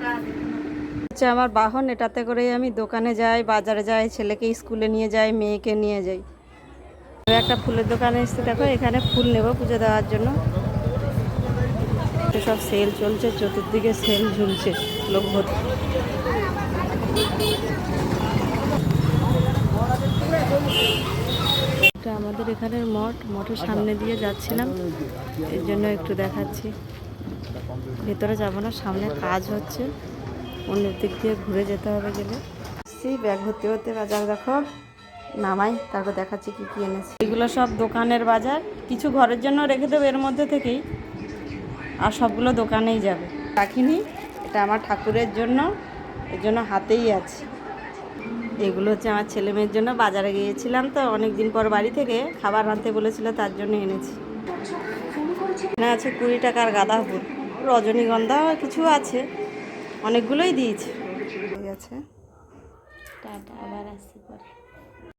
হচ্ছে আমার বাহন, এটাতে করেই আমি দোকানে যাই, বাজারে যাই, ছেলেকে স্কুলে নিয়ে যাই, মেয়েকে নিয়ে যাই। একটা ফুলের দোকানে এসেছি, দেখো, এখানে ফুল নেব পুজো দেওয়ার জন্য। সব সেল চলছে, চতুর্দিকে সেল ঝুলছে, লোক ভর্তি। এটা আমাদের এখানের মঠ, মঠের সামনে দিয়ে যাচ্ছিলাম, এর জন্য একটু দেখাচ্ছি। ভেতরে যাব না, সামনে কাজ হচ্ছে। অন্য দিক দিয়ে ঘুরে যেতে হবে গেলে। আসছি, ব্যাগ ভর্তি হতে বাজার দেখো। নামাই, তারপর দেখাচ্ছি কি কি এনেছি। এগুলো সব দোকানের বাজার। কিছু ঘরের জন্য রেখে দেবো এর মধ্যে থেকেই। আর সবগুলো দোকানেই যাবে। রাখিনি, এটা আমার ঠাকুরের জন্য। এর জন্য হাতেই আছে। এগুলো হচ্ছে আমার ছেলে মেয়ের জন্য। বাজারে গিয়েছিলাম তো অনেক দিন পর বাড়ি থেকে খাবার আনতে বলেছিল, তার জন্য এনেছি। এখানে আছে কুড়ি টাকার গাঁদা ফুল রজনীগন্ধা কিছু আছে অনেকগুলোই দিয়েছে। ঠিক আছে। টাটা আবার আসছি পরে।